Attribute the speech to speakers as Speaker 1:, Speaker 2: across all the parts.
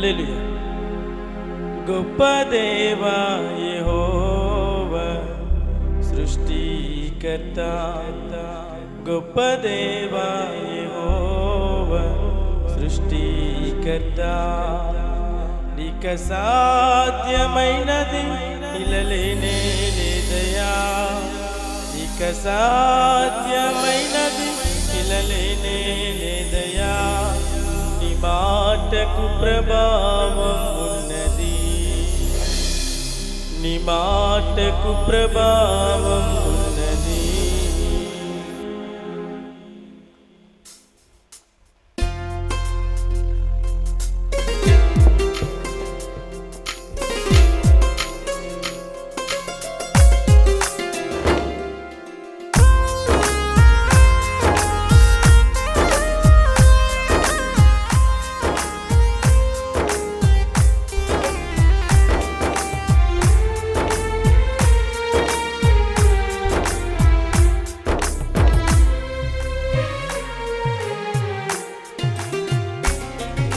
Speaker 1: హల్లెలూయా గొప్ప దేవా యెహోవ సృష్టికర్త గొప్ప దేవా యెహోవ సృష్టికర్త నీక సాధ్యమైనది నిలలేనే లేదయా నీక సాధ్యమైనది నిలలేనే మాటకు ప్రభావం ఉన్నది. నీ మాటకు ప్రభావం ఉన్నది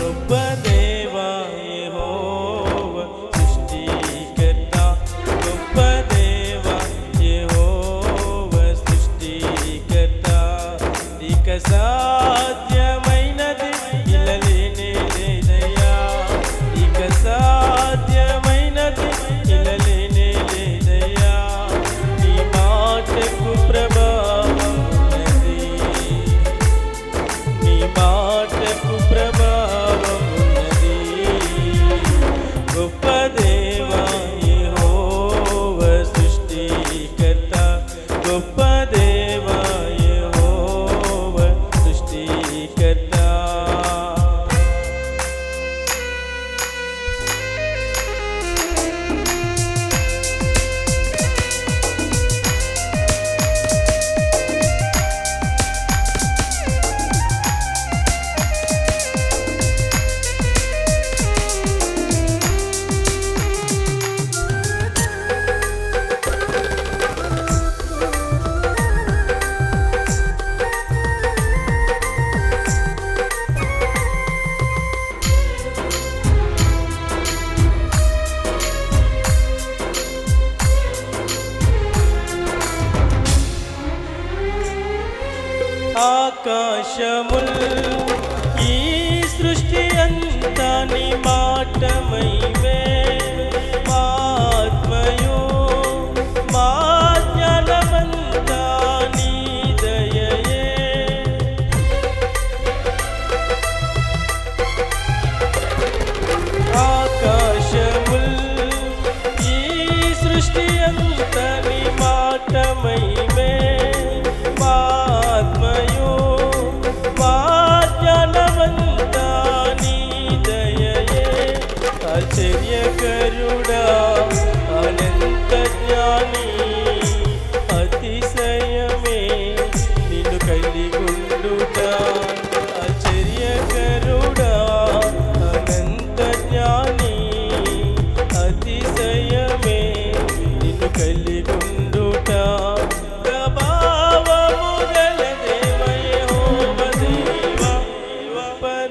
Speaker 1: గొప్ప దేవా యెహోవ సృష్టికర్త. గొప్ప దేవా యెహోవ సృష్టికర్త. ఇక సాధ్యమైనది ఆకాశముల్ ఈ సృష్టి అంతా నీ మాటమైవే ఆత్మయు మా జ్ఞానమంతా నీ దయయే ఆకాశముల్ ఈ సృష్టి అంతని మాటమైమే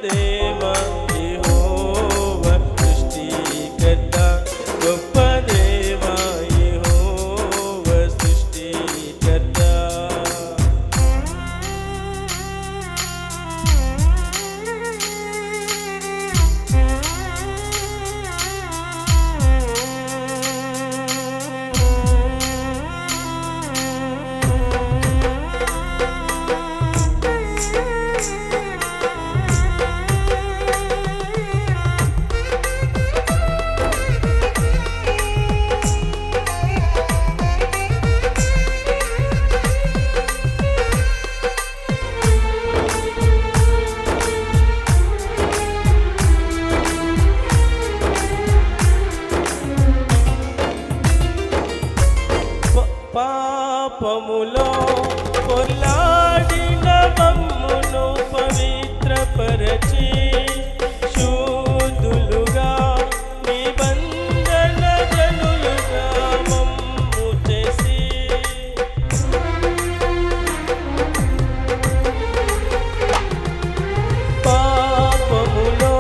Speaker 1: గొప్ప పాపములో పొల్లాడిన మమ్మును పవిత్రపరచి శూదులుగా నిబంధన జనులుగా మమ్ము చేసి. పాపములో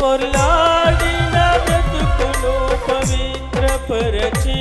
Speaker 1: పొల్లాడిన బ్రతుకును పవిత్రపరచి